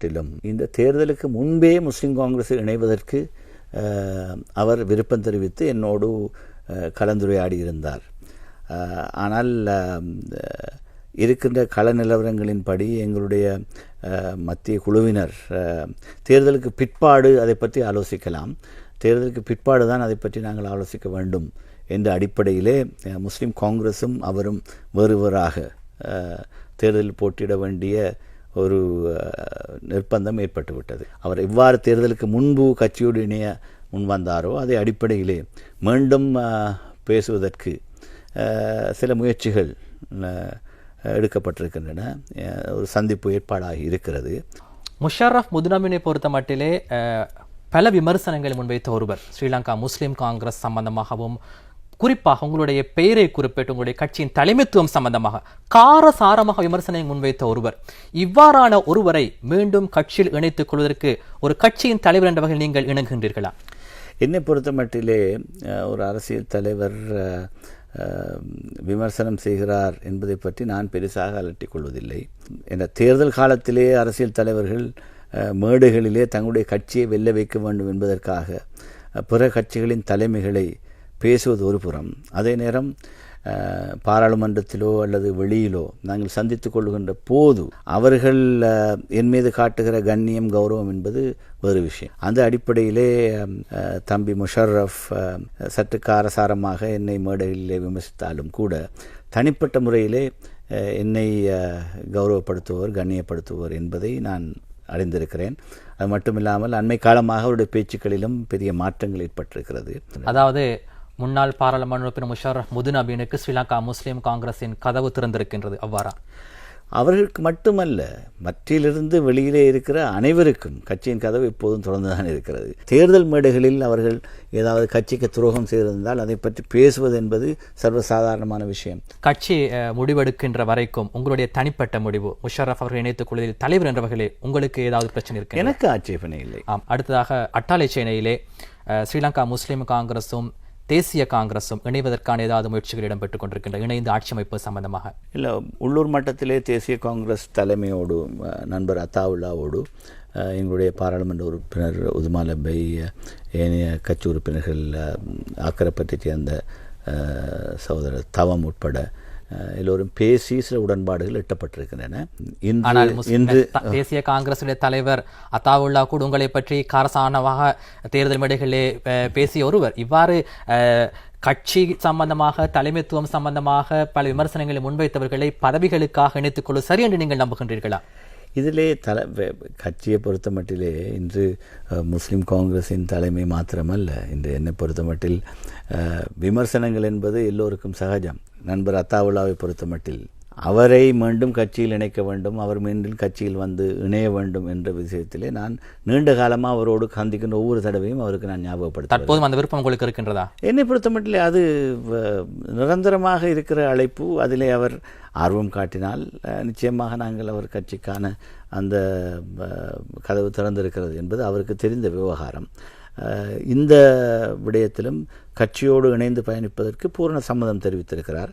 மட்டிலும் இந்த தேர்தலுக்கு முன்பே முஸ்லீம் காங்கிரஸில் இணைவதற்கு அவர் விருப்பம் தெரிவித்து என்னோடு கலந்துரையாடி இருந்தார் ஆனால் இருக்கின்ற கள நிலவரங்களின்படி எங்களுடைய மத்திய குழுவினர் தேர்தலுக்கு பிற்பாடு அதை பற்றி ஆலோசிக்கலாம். தேர்தலுக்கு பிற்பாடு தான் அதை பற்றி நாங்கள் ஆலோசிக்க வேண்டும் என்ற அடிப்படையிலே முஸ்லீம் காங்கிரஸும் அவரும் வேறு வேறாக தேர்தலில் போட்டியிட வேண்டிய ஒரு நிர்பந்தம் ஏற்பட்டுவிட்டது அவர் எவ்வாறு தேர்தலுக்கு முன்பு கட்சியோடு இணைய முன்வந்தாரோ அதை அடிப்படையிலே மீண்டும் பேசுவதற்கு சில முயற்சிகள் எடுக்கப்பட்டிருக்கின்றன. ஒரு சந்திப்பு ஏற்பாடாகி இருக்கிறது. முஷாரஃப் முதுநபினை பொறுத்த மட்டிலே பல விமர்சனங்களை முன்வைத்த ஒருவர். ஸ்ரீலங்கா முஸ்லீம் காங்கிரஸ் சம்பந்தமாகவும் குறிப்பாக உங்களுடைய பெயரை குறிப்பிட்டு உங்களுடைய கட்சியின் தலைமைத்துவம் சம்பந்தமாக காரசாரமாக விமர்சனங்களை முன்வைத்த ஒருவர். இவ்வாறான ஒருவரை மீண்டும் கட்சியில் இணைத்துக் கொள்வதற்கு ஒரு கட்சியின் தலைவர் என்ற வகையில் நீங்கள் இணங்குகின்றீர்களா? என்னை பொறுத்த மட்டிலே ஒரு அரசியல் தலைவர் விமர்சனம் செய்கிறார் என்பதை பற்றி நான் பெருசாக அலட்டிக் கொள்வதில்லை. என்ற தேர்தல் காலத்திலே அரசியல் தலைவர்கள் மேடுகளிலே மேடைகளிலே தங்களுடைய கட்சியை வெல்ல வைக்க வேண்டும் என்பதற்காக பிற கட்சிகளின் தலைமைகளை பேசுவது ஒரு புறம். அதே நேரம் பாராளுமன்றத்திலோ அல்லது வெளியிலோ நாங்கள் சந்தித்து கொள்கின்ற போது அவர்கள் என் மீது காட்டுகிற கண்ணியம் கௌரவம் என்பது வேறு விஷயம். அந்த அடிப்படையிலே தம்பி முஷர்ரஃப் சற்று காரசாரமாக என்னை மேடைகளிலே விமர்சித்தாலும் கூட தனிப்பட்ட முறையிலே என்னை கௌரவப்படுத்துவோர் கண்ணியப்படுத்துவோர் என்பதை நான் அறிந்திருக்கிறேன். அது மட்டுமில்லாமல் அண்மை காலமாக அவருடைய பேச்சுக்களிலும் பெரிய மாற்றங்கள் ஏற்பட்டிருக்கிறது. அதாவது முன்னாள் பாராளுமன்ற உறுப்பினர் முஷரஃப் முதுநபீனுக்கு ஸ்ரீலங்கா முஸ்லிம் காங்கிரசின் கதவு திறந்திருக்கின்றது அவ்வாறா? அவர்களுக்கு மட்டுமல்ல மற்றிலிருந்து வெளியிலே இருக்கிற அனைவருக்கும் கட்சியின் கதவு எப்போதும் திறந்துதான் இருக்கிறது. தேர்தல் மேடைகளில் அவர்கள் ஏதாவது கட்சிக்கு துரோகம் செய்திருந்தால் அதை பற்றி பேசுவது என்பது சர்வசாதாரணமான விஷயம். கட்சி முடிவெடுக்கின்ற வரைக்கும் உங்களுடைய தனிப்பட்ட முடிவு முஷரஃப் அவர்கள் இணைத்துக் கொள்வதில் தலைவர் என்ற வகையிலே உங்களுக்கு ஏதாவது பிரச்சனை இருக்கு எனக்கு ஆட்சேபனை இல்லை. ஆம் அடுத்ததாக அட்டாளை சேனையிலே அஹ், ஸ்ரீலங்கா முஸ்லிம் காங்கிரஸும் தேசிய காங்கிரஸும் இணைவதற்கான ஏதாவது முயற்சிகள் இடம்பெற்றுக் கொண்டிருக்கின்ற இணைந்து ஆட்சி அமைப்பு சம்பந்தமாக? இல்லை உள்ளூர் மட்டத்திலே தேசிய காங்கிரஸ் தலைமையோடு நண்பர் அத்தாவுல்லாவோடு எங்களுடைய பாராளுமன்ற உறுப்பினர் உதுமாலபை ஏனைய கட்சி உறுப்பினர்கள் அஹ், சேர்ந்த சகோதரர் தவம் உட்பட எல்லோரும் பேசி சில உடன்பாடுகள் எட்டப்பட்டிருக்கின்றன. ஆனால் இன்று தேசிய காங்கிரசுடைய தலைவர் அத்தாவுல்லா கூட உங்களை பற்றி காரசானமாக தேர்தல் மேடைகளிலே பேசிய ஒருவர். இவ்வாறு கட்சி சம்பந்தமாக தலைமைத்துவம் சம்பந்தமாக பல விமர்சனங்களை முன்வைத்தவர்களை பதவிகளுக்காக இணைத்துக் கொள்ள சரி என்று நீங்கள் நம்புகின்றீர்களா? இதிலே தலை கட்சியை பொறுத்த மட்டிலே இன்று முஸ்லீம் காங்கிரஸின் தலைமை மாத்திரமல்ல. இன்று என்னை பொறுத்த மட்டில் விமர்சனங்கள் என்பது எல்லோருக்கும் சகஜம். நண்பர் அத்தாவுலாவை பொறுத்த மட்டில் அவரை மீண்டும் கட்சியில் இணைக்க வேண்டும் அவர் மீண்டும் கட்சியில் வந்து இணைய வேண்டும் என்ற விஷயத்திலே நான் நீண்ட காலமாக அவரோடு சந்திக்கின்ற ஒவ்வொரு தடவையும் அவருக்கு நான் ஞாபகப்படுத்த தற்போதும் அந்த விருப்பம் உங்களுக்கு இருக்கின்றதா? என்னை பொறுத்த மட்டில் அது நிரந்தரமாக இருக்கிற அழைப்பு. அதிலே அவர் ஆர்வம் காட்டினால் நிச்சயமாக நாங்கள் அவர் கட்சிக்கான அந்த கதவு திறந்திருக்கிறது என்பது அவருக்கு தெரிந்த விவகாரம். இந்த விடயத்திலும் கட்சியோடு இணைந்து பயணிப்பதற்கு பூரண சம்மதம் தெரிவித்திருக்கிறார்.